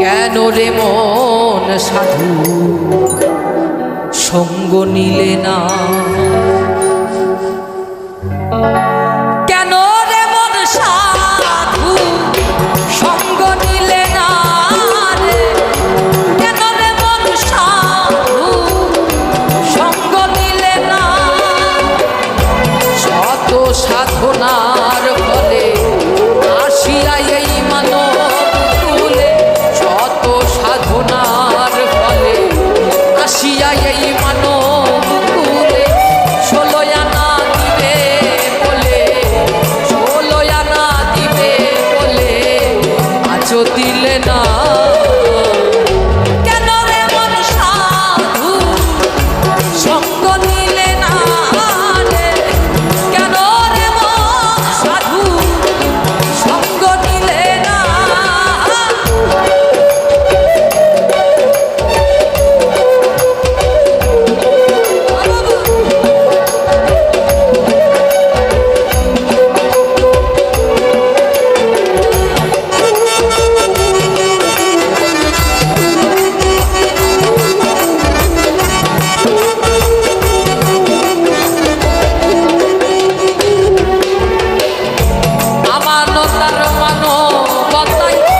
কেন রে মন সাধু? সঙ্গ নিলে না। মানো তার মানো কথায়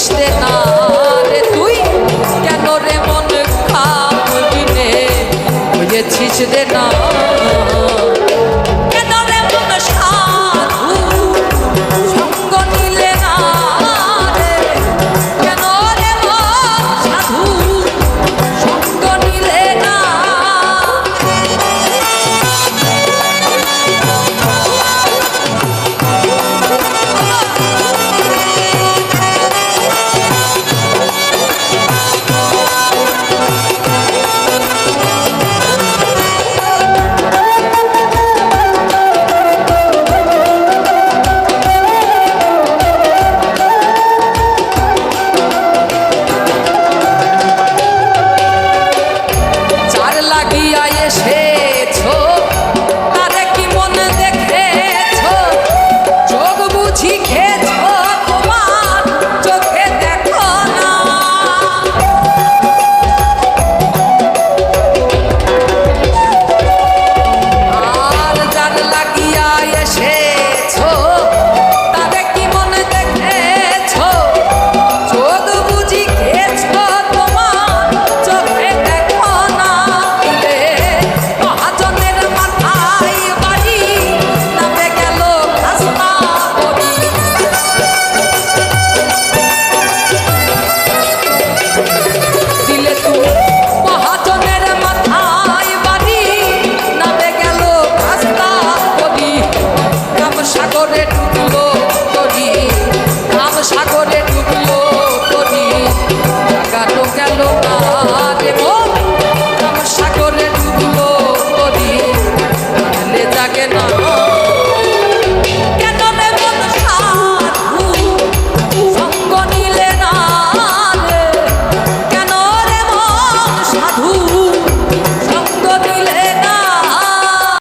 আসতে না রে তুই কেন রে মন খাবি রে হয়েছিস না?